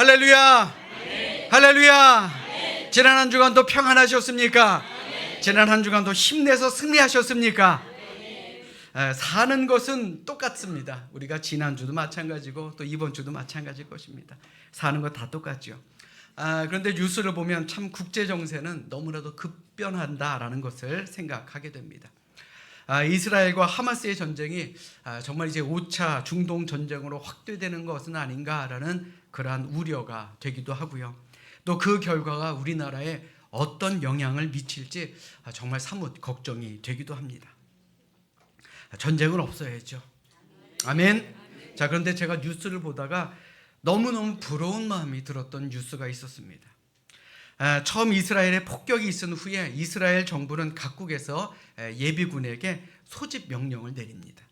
할렐루야. 할렐루야. 지난 한 주간도 평안하셨습니까? 지난 한 주간도 힘내서 승리하셨습니까? 에, 사는 것은 똑같습니다. 우리가 지난 주도 마찬가지고 또 이번 주도 마찬가지일 것입니다. 사는 것 다 똑같죠. 아, 그런데 뉴스를 보면 참 국제 정세는 너무나도 급변한다라는 것을 생각하게 됩니다. 아, 이스라엘과 하마스의 전쟁이 아, 정말 이제 5차 중동 전쟁으로 확대되는 것은 아닌가라는 그러한 우려가 되기도 하고요. 또 그 결과가 우리나라에 어떤 영향을 미칠지 아, 정말 사뭇 걱정이 되기도 합니다. 아, 전쟁은 없어야죠. 아멘. 자, 그런데 제가 뉴스를 보다가 너무너무 부러운 마음이 들었던 뉴스가 있었습니다. 아, 처음 이스라엘에 폭격이 있은 후에 이스라엘 정부는 각국에서 에, 예비군에게 소집 명령을 내립니다.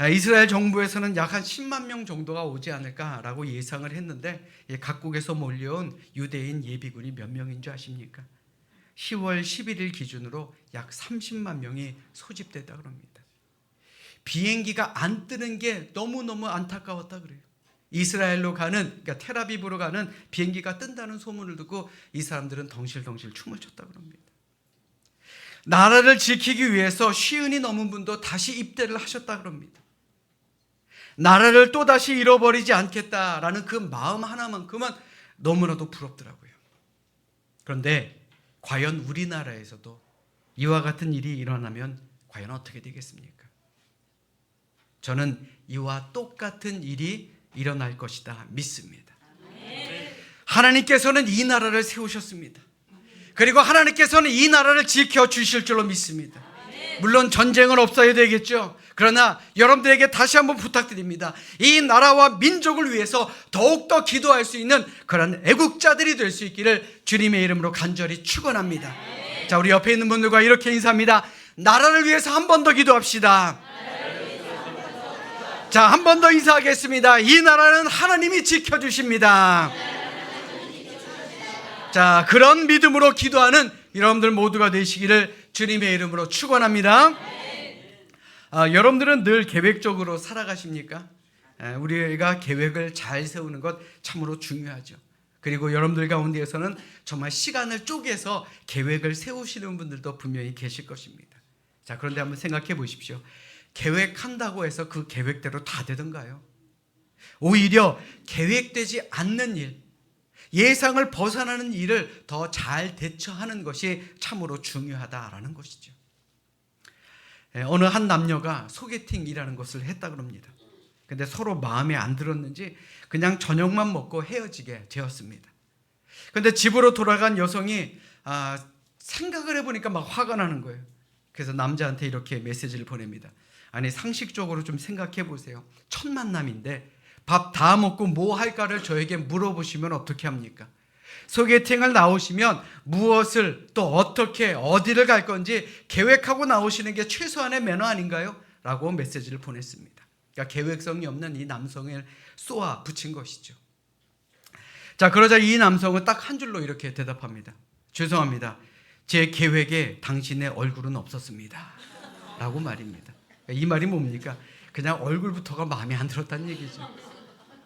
아, 이스라엘 정부에서는 약 한 10만 명 정도가 오지 않을까라고 예상을 했는데 예, 각국에서 몰려온 유대인 예비군이 몇 명인 줄 아십니까? 10월 11일 기준으로 약 30만 명이 소집됐다 그럽니다. 비행기가 안 뜨는 게 너무너무 안타까웠다 그래요. 이스라엘로 가는 그러니까 테라비브로 가는 비행기가 뜬다는 소문을 듣고 이 사람들은 덩실덩실 춤을 췄다 그럽니다. 나라를 지키기 위해서 쉬운이 넘은 분도 다시 입대를 하셨다 그럽니다. 나라를 또 다시 잃어버리지 않겠다라는 그 마음 하나만큼은 너무나도 부럽더라고요. 그런데 과연 우리나라에서도 이와 같은 일이 일어나면 과연 어떻게 되겠습니까? 저는 이와 똑같은 일이 일어날 것이다 믿습니다. 하나님께서는 이 나라를 세우셨습니다. 그리고 하나님께서는 이 나라를 지켜 주실 줄로 믿습니다. 물론 전쟁은 없어야 되겠죠. 그러나 여러분들에게 다시 한번 부탁드립니다. 이 나라와 민족을 위해서 더욱더 기도할 수 있는 그런 애국자들이 될 수 있기를 주님의 이름으로 간절히 축원합니다. 자, 우리 옆에 있는 분들과 이렇게 인사합니다. 나라를 위해서 한 번 더 기도합시다. 자, 한 번 더 인사하겠습니다. 이 나라는 하나님이 지켜주십니다. 자, 그런 믿음으로 기도하는 여러분들 모두가 되시기를 주님의 이름으로 축원합니다. 아, 여러분들은 늘 계획적으로 살아가십니까? 에, 우리가 계획을 잘 세우는 것 참으로 중요하죠. 그리고 여러분들 가운데에서는 정말 시간을 쪼개서 계획을 세우시는 분들도 분명히 계실 것입니다. 자, 그런데 한번 생각해 보십시오. 계획한다고 해서 그 계획대로 다 되던가요? 오히려 계획되지 않는 일, 예상을 벗어나는 일을 더 잘 대처하는 것이 참으로 중요하다라는 것이죠. 예, 어느 한 남녀가 소개팅이라는 것을 했다 그럽니다. 근데 서로 마음에 안 들었는지 그냥 저녁만 먹고 헤어지게 되었습니다. 근데 집으로 돌아간 여성이 아, 생각을 해보니까 막 화가 나는 거예요. 그래서 남자한테 이렇게 메시지를 보냅니다. 아니 상식적으로 좀 생각해 보세요. 첫 만남인데 밥 다 먹고 뭐 할까를 저에게 물어보시면 어떻게 합니까? 소개팅을 나오시면 무엇을 또 어떻게 어디를 갈 건지 계획하고 나오시는 게 최소한의 매너 아닌가요? 라고 메시지를 보냈습니다. 그러니까 계획성이 없는 이 남성을 쏘아 붙인 것이죠. 자, 그러자 이 남성은 딱 한 줄로 이렇게 대답합니다. 죄송합니다. 제 계획에 당신의 얼굴은 없었습니다. 라고 말입니다. 이 말이 뭡니까? 그냥 얼굴부터가 마음에 안 들었다는 얘기죠.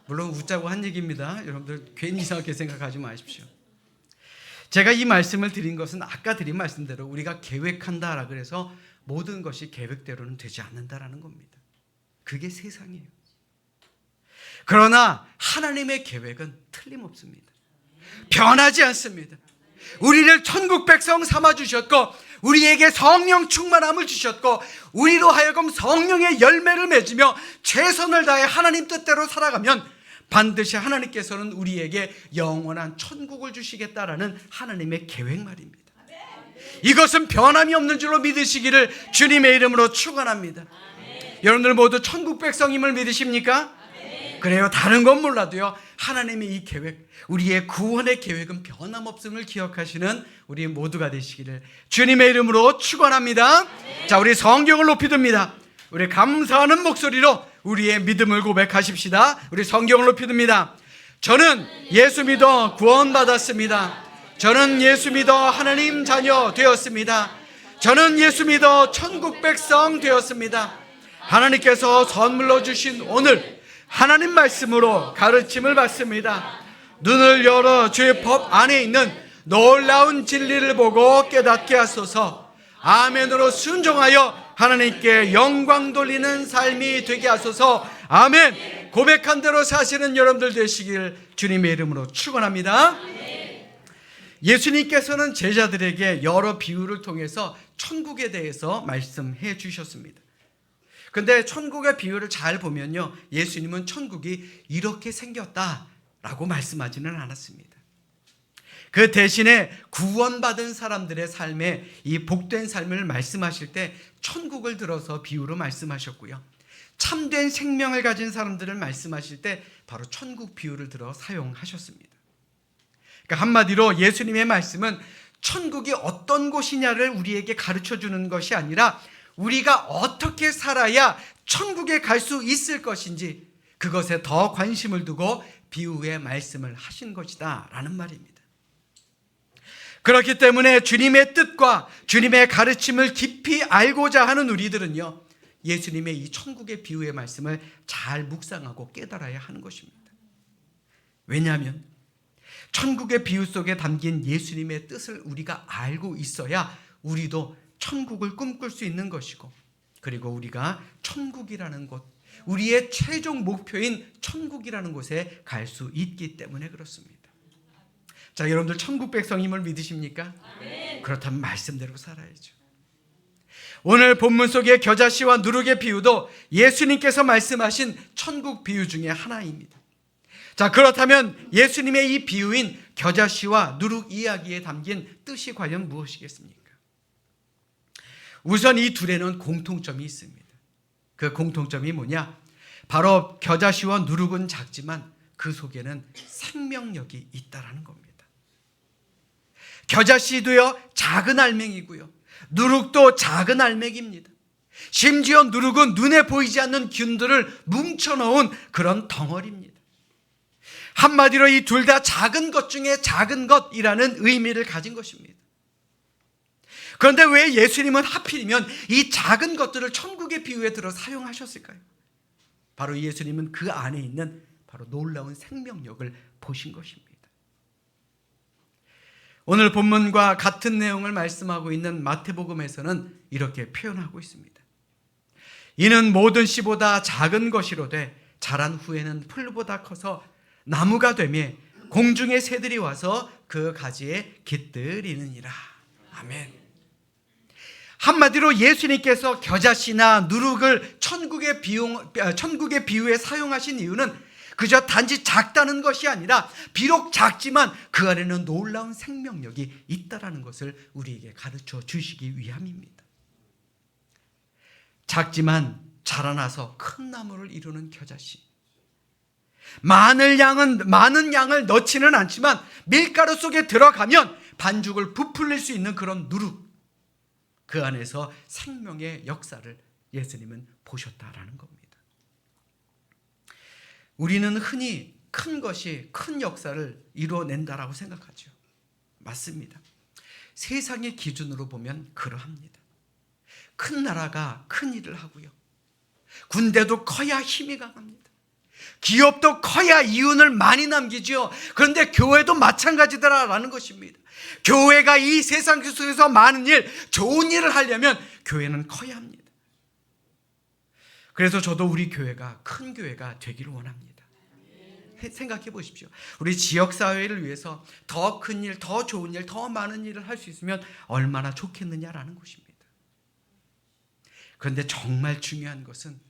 물론 웃자고 한 얘기입니다. 여러분들 괜히 이상하게 생각하지 마십시오. 제가 이 말씀을 드린 것은 아까 드린 말씀대로 우리가 계획한다라 그래서 모든 것이 계획대로는 되지 않는다라는 겁니다. 그게 세상이에요. 그러나 하나님의 계획은 틀림없습니다. 변하지 않습니다. 우리를 천국 백성 삼아 주셨고 우리에게 성령 충만함을 주셨고 우리로 하여금 성령의 열매를 맺으며 최선을 다해 하나님 뜻대로 살아가면 반드시 하나님께서는 우리에게 영원한 천국을 주시겠다라는 하나님의 계획 말입니다. 이것은 변함이 없는 줄로 믿으시기를 주님의 이름으로 축원합니다. 여러분들 모두 천국 백성임을 믿으십니까? 그래요. 다른 건 몰라도요. 하나님의 이 계획, 우리의 구원의 계획은 변함없음을 기억하시는 우리 모두가 되시기를 주님의 이름으로 축원합니다. 자, 우리 성경을 높이 듭니다. 우리 감사하는 목소리로 우리의 믿음을 고백하십시다. 우리 성경을 높이 듭니다. 저는 예수 믿어 구원받았습니다. 저는 예수 믿어 하나님 자녀 되었습니다. 저는 예수 믿어 천국 백성 되었습니다. 하나님께서 선물로 주신 오늘 하나님 말씀으로 가르침을 받습니다. 눈을 열어 주의 법 안에 있는 놀라운 진리를 보고 깨닫게 하소서. 아멘으로 순종하여 하나님께 영광 돌리는 삶이 되게 하소서. 아멘. 고백한 대로 사시는 여러분들 되시길 주님의 이름으로 축원합니다. 예수님께서는 제자들에게 여러 비유를 통해서 천국에 대해서 말씀해 주셨습니다. 근데 천국의 비유를 잘 보면요. 예수님은 천국이 이렇게 생겼다라고 말씀하지는 않았습니다. 그 대신에 구원받은 사람들의 삶에 이 복된 삶을 말씀하실 때 천국을 들어서 비유로 말씀하셨고요. 참된 생명을 가진 사람들을 말씀하실 때 바로 천국 비유를 들어 사용하셨습니다. 그러니까 한마디로 예수님의 말씀은 천국이 어떤 곳이냐를 우리에게 가르쳐 주는 것이 아니라 우리가 어떻게 살아야 천국에 갈 수 있을 것인지 그것에 더 관심을 두고 비유의 말씀을 하신 것이다 라는 말입니다. 그렇기 때문에 주님의 뜻과 주님의 가르침을 깊이 알고자 하는 우리들은요, 예수님의 이 천국의 비유의 말씀을 잘 묵상하고 깨달아야 하는 것입니다. 왜냐하면 천국의 비유 속에 담긴 예수님의 뜻을 우리가 알고 있어야 우리도 천국을 꿈꿀 수 있는 것이고 그리고 우리가 천국이라는 곳, 우리의 최종 목표인 천국이라는 곳에 갈 수 있기 때문에 그렇습니다. 자, 여러분들 천국 백성임을 믿으십니까? 그렇다면 말씀대로 살아야죠. 오늘 본문 속의 겨자씨와 누룩의 비유도 예수님께서 말씀하신 천국 비유 중에 하나입니다. 자, 그렇다면 예수님의 이 비유인 겨자씨와 누룩 이야기에 담긴 뜻이 과연 무엇이겠습니까? 우선 이 둘에는 공통점이 있습니다. 그 공통점이 뭐냐? 바로 겨자씨와 누룩은 작지만 그 속에는 생명력이 있다라는 겁니다. 겨자씨도요, 작은 알맹이고요. 누룩도 작은 알맹입니다. 심지어 누룩은 눈에 보이지 않는 균들을 뭉쳐놓은 그런 덩어리입니다. 한마디로 이 둘 다 작은 것 중에 작은 것이라는 의미를 가진 것입니다. 그런데 왜 예수님은 하필이면 이 작은 것들을 천국의 비유에 들어 사용하셨을까요? 바로 예수님은 그 안에 있는 바로 놀라운 생명력을 보신 것입니다. 오늘 본문과 같은 내용을 말씀하고 있는 마태복음에서는 이렇게 표현하고 있습니다. 이는 모든 씨보다 작은 것이로되 자란 후에는 풀보다 커서 나무가 되며 공중의 새들이 와서 그 가지에 깃들이느니라. 아멘. 한마디로 예수님께서 겨자씨나 누룩을 천국의 비용, 천국의 비유에 사용하신 이유는 그저 단지 작다는 것이 아니라 비록 작지만 그 안에는 놀라운 생명력이 있다라는 것을 우리에게 가르쳐 주시기 위함입니다. 작지만 자라나서 큰 나무를 이루는 겨자씨. 많은 양은 많은 양을 넣지는 않지만 밀가루 속에 들어가면 반죽을 부풀릴 수 있는 그런 누룩. 그 안에서 생명의 역사를 예수님은 보셨다라는 겁니다. 우리는 흔히 큰 것이 큰 역사를 이루어낸다라고 생각하죠. 맞습니다. 세상의 기준으로 보면 그러합니다. 큰 나라가 큰 일을 하고요. 군대도 커야 힘이 강합니다. 기업도 커야 이윤을 많이 남기죠. 그런데 교회도 마찬가지더라라는 것입니다. 교회가 이 세상 속에서 많은 일, 좋은 일을 하려면 교회는 커야 합니다. 그래서 저도 우리 교회가 큰 교회가 되기를 원합니다. 생각해 보십시오. 우리 지역 사회를 위해서 더 큰 일, 더 좋은 일, 더 많은 일을 할 수 있으면 얼마나 좋겠느냐라는 것입니다. 그런데 정말 중요한 것은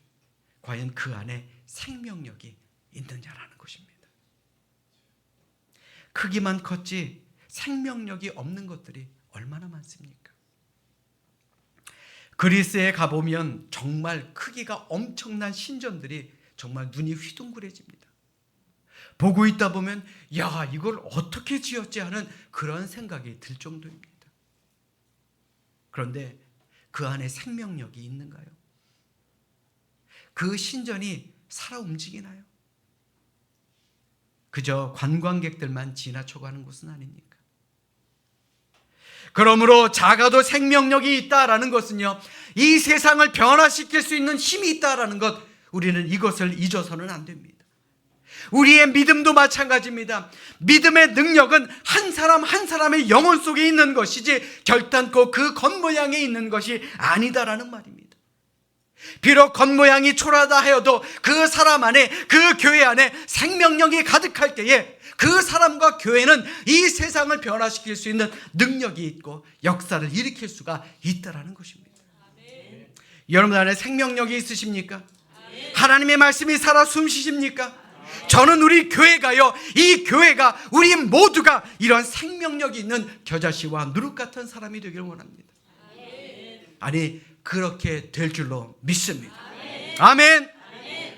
과연 그 안에 생명력이 있느냐라는 것입니다. 크기만 컸지 생명력이 없는 것들이 얼마나 많습니까? 그리스에 가보면 정말 크기가 엄청난 신전들이 정말 눈이 휘둥그레집니다. 보고 있다 보면 야 이걸 어떻게 지었지 하는 그런 생각이 들 정도입니다. 그런데 그 안에 생명력이 있는가요? 그 신전이 살아 움직이나요? 그저 관광객들만 지나쳐가는 곳은 아닙니까? 그러므로 작아도 생명력이 있다라는 것은요, 이 세상을 변화시킬 수 있는 힘이 있다라는 것, 우리는 이것을 잊어서는 안 됩니다. 우리의 믿음도 마찬가지입니다. 믿음의 능력은 한 사람 한 사람의 영혼 속에 있는 것이지 결단코 그 겉모양에 있는 것이 아니다라는 말입니다. 비록 겉모양이 초라하다 하여도 그 사람 안에 그 교회 안에 생명력이 가득할 때에 그 사람과 교회는 이 세상을 변화시킬 수 있는 능력이 있고 역사를 일으킬 수가 있다라는 것입니다. 여러분 안에 생명력이 있으십니까? 하나님의 말씀이 살아 숨쉬십니까? 저는 우리 교회가요, 이 교회가 우리 모두가 이런 생명력이 있는 겨자씨와 누룩 같은 사람이 되기를 원합니다. 아니 그렇게 될 줄로 믿습니다. 아멘.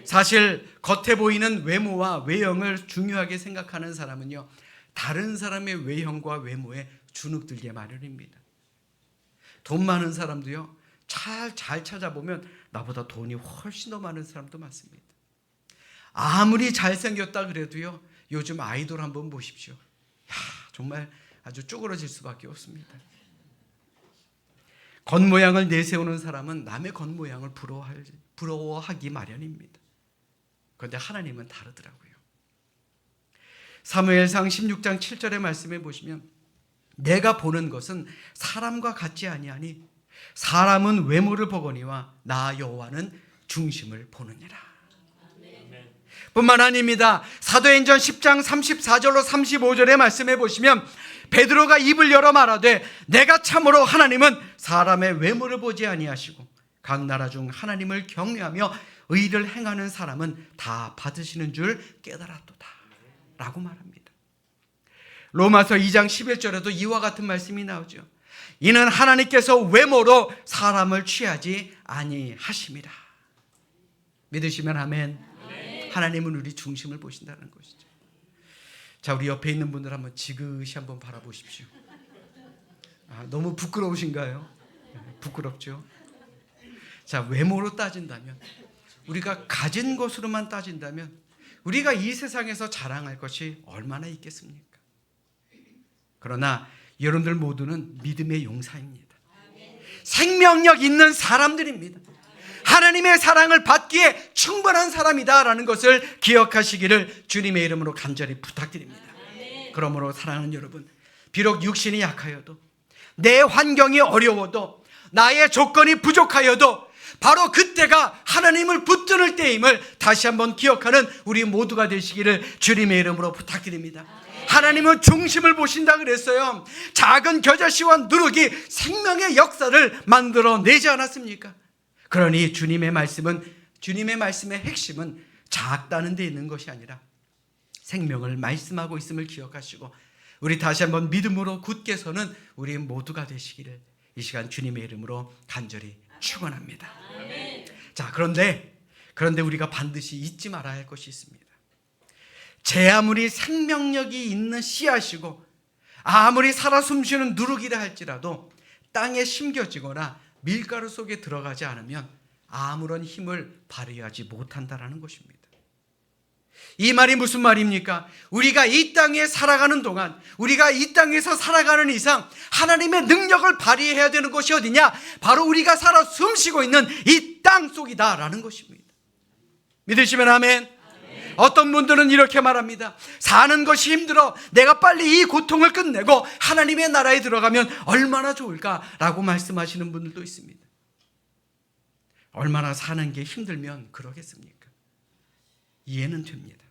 사실 겉에 보이는 외모와 외형을 중요하게 생각하는 사람은요, 다른 사람의 외형과 외모에 주눅들게 마련입니다. 돈 많은 사람도요, 잘, 잘 찾아보면 나보다 돈이 훨씬 더 많은 사람도 많습니다. 아무리 잘생겼다 그래도요, 요즘 아이돌 한번 보십시오. 야, 정말 아주 쪼그러질 수밖에 없습니다. 겉모양을 내세우는 사람은 남의 겉모양을 부러워하기 마련입니다. 그런데 하나님은 다르더라고요. 사무엘상 16장 7절의 말씀에 보시면 내가 보는 것은 사람과 같지 아니하니 사람은 외모를 보거니와 나 여호와는 중심을 보느니라. 뿐만 아닙니다. 사도행전 10장 34절로 35절의 말씀에 보시면 베드로가 입을 열어 말하되 내가 참으로 하나님은 사람의 외모를 보지 아니하시고 각 나라 중 하나님을 경외하며 의를 행하는 사람은 다 받으시는 줄 깨달았도다. 라고 말합니다. 로마서 2장 11절에도 이와 같은 말씀이 나오죠. 이는 하나님께서 외모로 사람을 취하지 아니하심이라. 믿으시면 아멘. 하나님은 우리 중심을 보신다는 것이죠. 자, 우리 옆에 있는 분들 한번 지그시 한번 바라보십시오. 아, 너무 부끄러우신가요? 네, 부끄럽죠? 자, 외모로 따진다면, 우리가 가진 것으로만 따진다면, 우리가 이 세상에서 자랑할 것이 얼마나 있겠습니까? 그러나 여러분들 모두는 믿음의 용사입니다. 생명력 있는 사람들입니다. 하나님의 사랑을 받기에 충분한 사람이다라는 것을 기억하시기를 주님의 이름으로 간절히 부탁드립니다. 그러므로 사랑하는 여러분, 비록 육신이 약하여도 내 환경이 어려워도 나의 조건이 부족하여도 바로 그때가 하나님을 붙드는 때임을 다시 한번 기억하는 우리 모두가 되시기를 주님의 이름으로 부탁드립니다. 하나님은 중심을 보신다 그랬어요. 작은 겨자씨와 누룩이 생명의 역사를 만들어 내지 않았습니까? 그러니 주님의 말씀은 주님의 말씀의 핵심은 작다는 데 있는 것이 아니라 생명을 말씀하고 있음을 기억하시고 우리 다시 한번 믿음으로 굳게 서는 우리 모두가 되시기를 이 시간 주님의 이름으로 간절히 축원합니다. 자, 그런데 그런데 우리가 반드시 잊지 말아야 할 것이 있습니다. 제 아무리 생명력이 있는 씨앗이고 아무리 살아 숨쉬는 누룩이라 할지라도 땅에 심겨지거나 밀가루 속에 들어가지 않으면 아무런 힘을 발휘하지 못한다라는 것입니다. 이 말이 무슨 말입니까? 우리가 이 땅에 살아가는 동안, 우리가 이 땅에서 살아가는 이상 하나님의 능력을 발휘해야 되는 것이 어디냐? 바로 우리가 살아 숨 쉬고 있는 이 땅 속이다라는 것입니다. 믿으시면 아멘. 어떤 분들은 이렇게 말합니다. 사는 것이 힘들어. 내가 빨리 이 고통을 끝내고 하나님의 나라에 들어가면 얼마나 좋을까라고 말씀하시는 분들도 있습니다. 얼마나 사는 게 힘들면 그러겠습니까? 이해는 됩니다.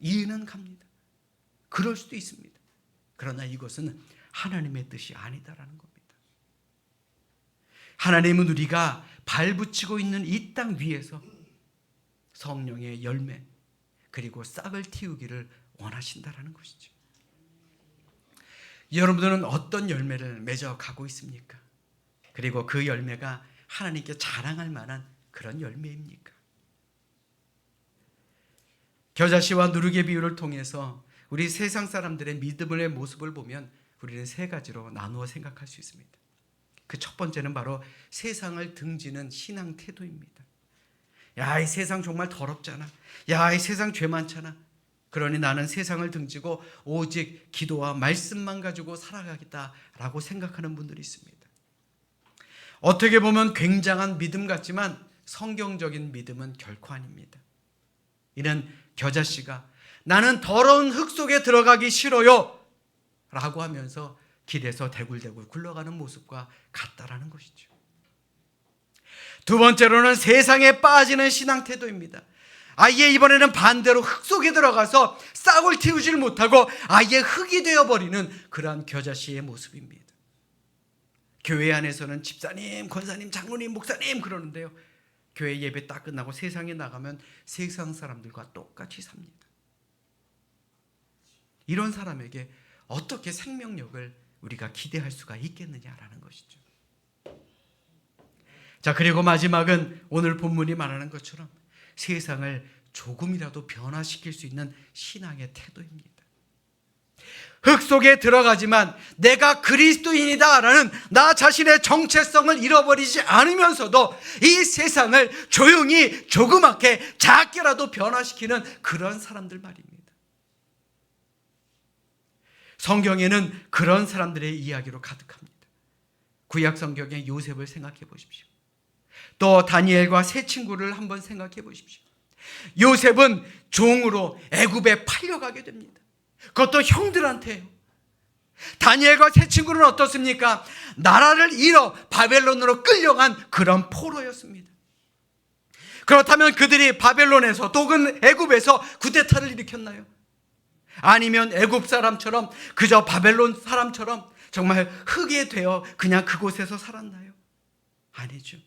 이해는 갑니다. 그럴 수도 있습니다. 그러나 이것은 하나님의 뜻이 아니다라는 겁니다. 하나님은 우리가 발붙이고 있는 이 땅 위에서 성령의 열매 그리고 싹을 틔우기를 원하신다라는 것이죠. 여러분들은 어떤 열매를 맺어 가고 있습니까? 그리고 그 열매가 하나님께 자랑할 만한 그런 열매입니까? 겨자씨와 누룩의 비유를 통해서 우리 세상 사람들의 믿음의 모습을 보면 우리는 세 가지로 나누어 생각할 수 있습니다. 그 첫 번째는 바로 세상을 등지는 신앙 태도입니다. 야, 이 세상 정말 더럽잖아. 야, 이 세상 죄 많잖아. 그러니 나는 세상을 등지고 오직 기도와 말씀만 가지고 살아가겠다라고 생각하는 분들이 있습니다. 어떻게 보면 굉장한 믿음 같지만 성경적인 믿음은 결코 아닙니다. 이는 겨자씨가 나는 더러운 흙 속에 들어가기 싫어요. 라고 하면서 길에서 대굴대굴 굴러가는 모습과 같다라는 것이죠. 두 번째로는 세상에 빠지는 신앙 태도입니다. 아예 이번에는 반대로 흙 속에 들어가서 싹을 틔우질 못하고 아예 흙이 되어버리는 그러한 겨자씨의 모습입니다. 교회 안에서는 집사님, 권사님, 장로님, 목사님 그러는데요. 교회 예배 딱 끝나고 세상에 나가면 세상 사람들과 똑같이 삽니다. 이런 사람에게 어떻게 생명력을 우리가 기대할 수가 있겠느냐라는 것이죠. 자, 그리고 마지막은 오늘 본문이 말하는 것처럼 세상을 조금이라도 변화시킬 수 있는 신앙의 태도입니다. 흙 속에 들어가지만 내가 그리스도인이다라는 나 자신의 정체성을 잃어버리지 않으면서도 이 세상을 조용히 조그맣게 작게라도 변화시키는 그런 사람들 말입니다. 성경에는 그런 사람들의 이야기로 가득합니다. 구약 성경의 요셉을 생각해 보십시오. 또 다니엘과 세 친구를 한번 생각해 보십시오. 요셉은 종으로 애굽에 팔려가게 됩니다. 그것도 형들한테요. 다니엘과 세 친구는 어떻습니까? 나라를 잃어 바벨론으로 끌려간 그런 포로였습니다. 그렇다면 그들이 바벨론에서 또는 애굽에서 구데타를 일으켰나요? 아니면 애굽 사람처럼 그저 바벨론 사람처럼 정말 흙이 되어 그냥 그곳에서 살았나요? 아니죠.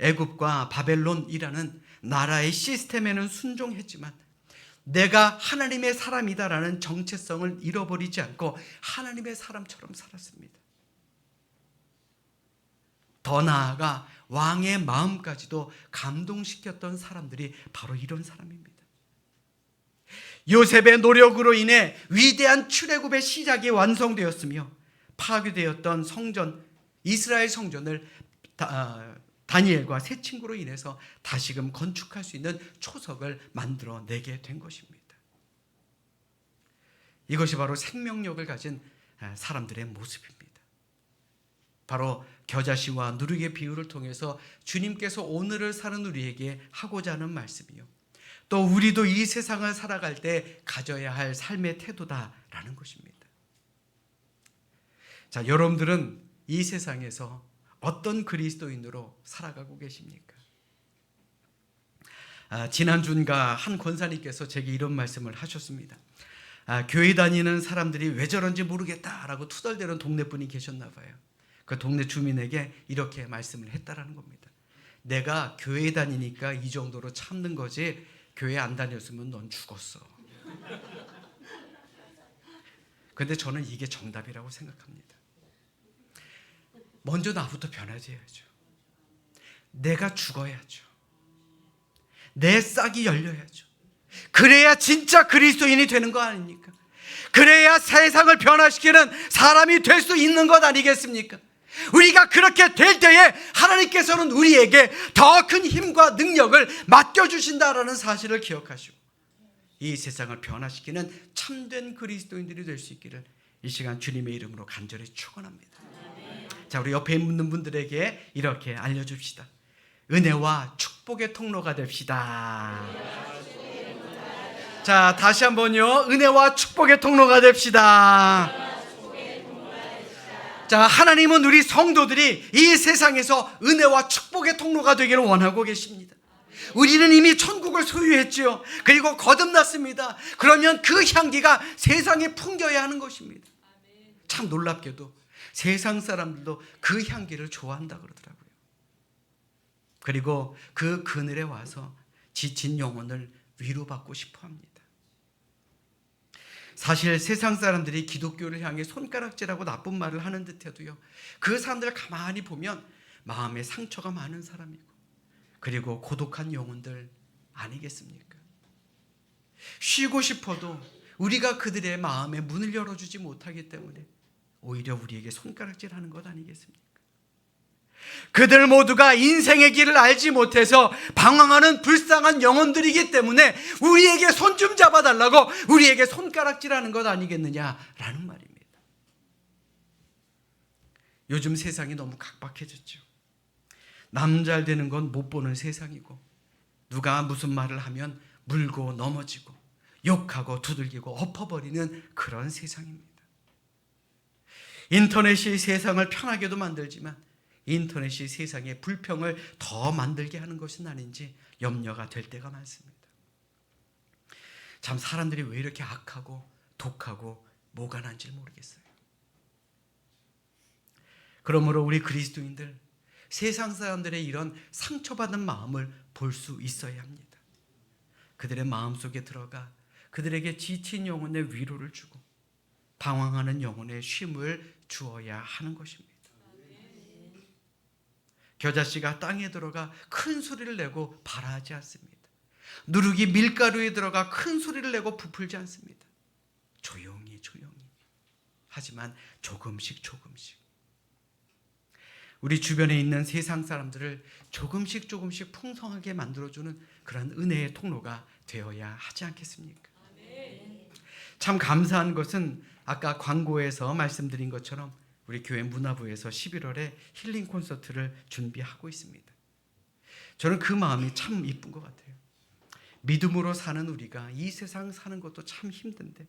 애굽과 바벨론이라는 나라의 시스템에는 순종했지만 내가 하나님의 사람이다라는 정체성을 잃어버리지 않고 하나님의 사람처럼 살았습니다. 더 나아가 왕의 마음까지도 감동시켰던 사람들이 바로 이런 사람입니다. 요셉의 노력으로 인해 위대한 출애굽의 시작이 완성되었으며 파괴되었던 성전 이스라엘 성전을 다, 다니엘과 세 친구로 인해서 다시금 건축할 수 있는 초석을 만들어 내게 된 것입니다. 이것이 바로 생명력을 가진 사람들의 모습입니다. 바로 겨자씨와 누룩의 비유를 통해서 주님께서 오늘을 사는 우리에게 하고자 하는 말씀이요. 또 우리도 이 세상을 살아갈 때 가져야 할 삶의 태도다라는 것입니다. 자, 여러분들은 이 세상에서 어떤 그리스도인으로 살아가고 계십니까? 아, 지난 주인가 한 권사님께서 제게 이런 말씀을 하셨습니다. 아, 교회 다니는 사람들이 왜 저런지 모르겠다라고 투덜대는 동네 분이 계셨나 봐요. 그 동네 주민에게 이렇게 말씀을 했다라는 겁니다. 내가 교회 다니니까 이 정도로 참는 거지 교회 안 다녔으면 넌 죽었어. 근데 저는 이게 정답이라고 생각합니다. 먼저 나부터 변화돼야죠. 내가 죽어야죠. 내 싹이 열려야죠. 그래야 진짜 그리스도인이 되는 거 아닙니까? 그래야 세상을 변화시키는 사람이 될 수 있는 것 아니겠습니까? 우리가 그렇게 될 때에 하나님께서는 우리에게 더 큰 힘과 능력을 맡겨주신다라는 사실을 기억하시고 이 세상을 변화시키는 참된 그리스도인들이 될 수 있기를 이 시간 주님의 이름으로 간절히 축원합니다. 자, 우리 옆에 있는 분들에게 이렇게 알려줍시다. 은혜와 축복의 통로가 됩시다. 자, 다시 한번요. 은혜와 축복의 통로가 됩시다. 자, 하나님은 우리 성도들이 이 세상에서 은혜와 축복의 통로가 되기를 원하고 계십니다. 우리는 이미 천국을 소유했지요. 그리고 거듭났습니다. 그러면 그 향기가 세상에 풍겨야 하는 것입니다. 참 놀랍게도 세상 사람들도 그 향기를 좋아한다 그러더라고요. 그리고 그 그늘에 와서 지친 영혼을 위로받고 싶어 합니다. 사실 세상 사람들이 기독교를 향해 손가락질하고 나쁜 말을 하는 듯해도요. 그 사람들을 가만히 보면 마음에 상처가 많은 사람이고 그리고 고독한 영혼들 아니겠습니까? 쉬고 싶어도 우리가 그들의 마음에 문을 열어주지 못하기 때문에 오히려 우리에게 손가락질하는 것 아니겠습니까? 그들 모두가 인생의 길을 알지 못해서 방황하는 불쌍한 영혼들이기 때문에 우리에게 손 좀 잡아달라고 우리에게 손가락질하는 것 아니겠느냐라는 말입니다. 요즘 세상이 너무 각박해졌죠. 남 잘 되는 건 못 보는 세상이고 누가 무슨 말을 하면 물고 넘어지고 욕하고 두들기고 엎어버리는 그런 세상입니다. 인터넷이 세상을 편하게도 만들지만 인터넷이 세상의 불평을 더 만들게 하는 것은 아닌지 염려가 될 때가 많습니다. 참 사람들이 왜 이렇게 악하고 독하고 모간한지 모르겠어요. 그러므로 우리 그리스도인들 세상 사람들의 이런 상처받은 마음을 볼 수 있어야 합니다. 그들의 마음 속에 들어가 그들에게 지친 영혼의 위로를 주고 방황하는 영혼의 쉼을 주어야 하는 것입니다. 겨자씨가 땅에 들어가 큰 소리를 내고 발하지 않습니다. 누룩이 밀가루에 들어가 큰 소리를 내고 부풀지 않습니다. 조용히 조용히. 하지만 조금씩 조금씩. 우리 주변에 있는 세상 사람들을 조금씩 조금씩 풍성하게 만들어주는 그런 은혜의 통로가 되어야 하지 않겠습니까? 참 감사한 것은 아까 광고에서 말씀드린 것처럼 우리 교회 문화부에서 11월에 힐링 콘서트를 준비하고 있습니다. 저는 그 마음이 참 이쁜 것 같아요. 믿음으로 사는 우리가 이 세상 사는 것도 참 힘든데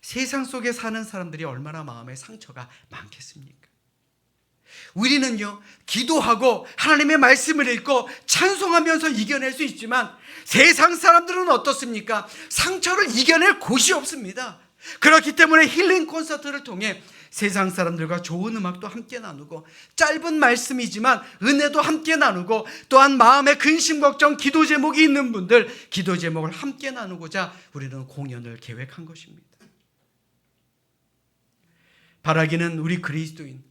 세상 속에 사는 사람들이 얼마나 마음에 상처가 많겠습니까? 우리는요, 기도하고 하나님의 말씀을 읽고 찬송하면서 이겨낼 수 있지만 세상 사람들은 어떻습니까? 상처를 이겨낼 곳이 없습니다. 그렇기 때문에 힐링 콘서트를 통해 세상 사람들과 좋은 음악도 함께 나누고 짧은 말씀이지만 은혜도 함께 나누고 또한 마음에 근심 걱정 기도 제목이 있는 분들 기도 제목을 함께 나누고자 우리는 공연을 계획한 것입니다. 바라기는 우리 그리스도인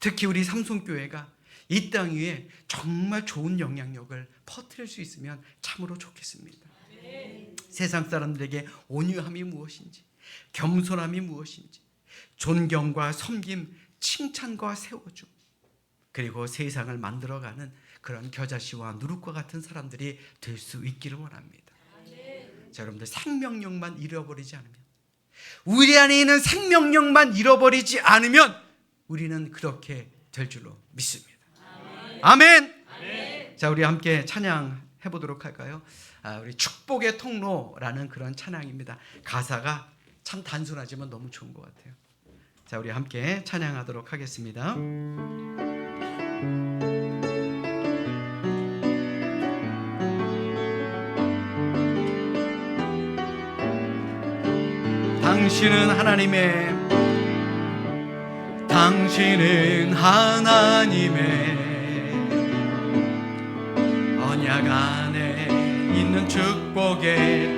특히 우리 삼성교회가 이 땅 위에 정말 좋은 영향력을 퍼뜨릴 수 있으면 참으로 좋겠습니다. 세상 사람들에게 온유함이 무엇인지, 겸손함이 무엇인지, 존경과 섬김, 칭찬과 세워줌, 그리고 세상을 만들어가는 그런 겨자씨와 누룩과 같은 사람들이 될 수 있기를 원합니다. 자, 여러분들 생명력만 잃어버리지 않으면, 우리 안에 있는 생명력만 잃어버리지 않으면 우리는 그렇게 될 줄로 믿습니다. 아멘. 자, 우리 함께 찬양 해보도록 할까요? 아, 우리 축복의 통로라는 그런 찬양입니다. 가사가 참 단순하지만 너무 좋은 것 같아요. 자, 우리 함께 찬양하도록 하겠습니다. 당신은 하나님의 당신은 하나님의 언약 안에 있는 축복의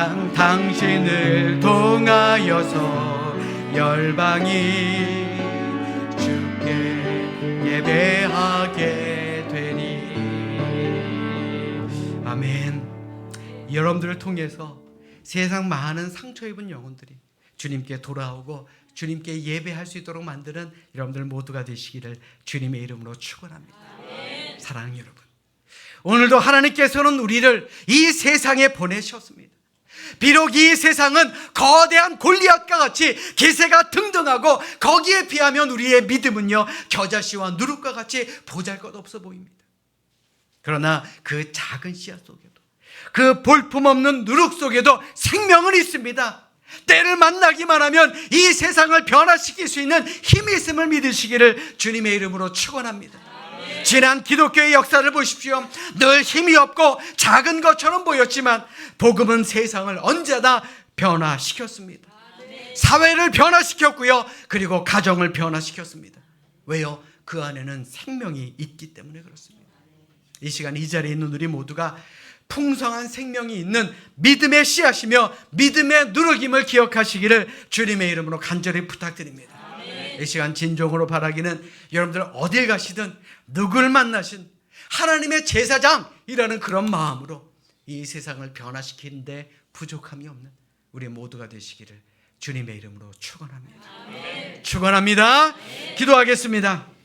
당, 당신을 통하여서 열방이 주께 예배하게 되니 아멘 여러분들을 통해서 세상 많은 상처 입은 영혼들이 주님께 돌아오고 주님께 예배할 수 있도록 만드는 여러분들 모두가 되시기를 주님의 이름으로 축원합니다. 사랑하는 여러분. 오늘도 하나님께서는 우리를 이 세상에 보내셨습니다. 비록 이 세상은 거대한 골리앗과 같이 기세가 등등하고 거기에 비하면 우리의 믿음은요 겨자씨와 누룩과 같이 보잘것없어 보입니다. 그러나 그 작은 씨앗 속에도 그 볼품없는 누룩 속에도 생명은 있습니다. 때를 만나기만 하면 이 세상을 변화시킬 수 있는 힘이 있음을 믿으시기를 주님의 이름으로 축원합니다. 지난 기독교의 역사를 보십시오. 늘 힘이 없고 작은 것처럼 보였지만 복음은 세상을 언제나 변화시켰습니다. 사회를 변화시켰고요. 그리고 가정을 변화시켰습니다. 왜요? 그 안에는 생명이 있기 때문에 그렇습니다. 이 시간 이 자리에 있는 우리 모두가 풍성한 생명이 있는 믿음의 씨앗이며 믿음의 누룩임을 기억하시기를 주님의 이름으로 간절히 부탁드립니다. 이 시간 진정으로 바라기는 여러분들 어딜 가시든 누굴 만나신 하나님의 제사장이라는 그런 마음으로 이 세상을 변화시키는데 부족함이 없는 우리 모두가 되시기를 주님의 이름으로 축원합니다. 축원합니다. 기도하겠습니다.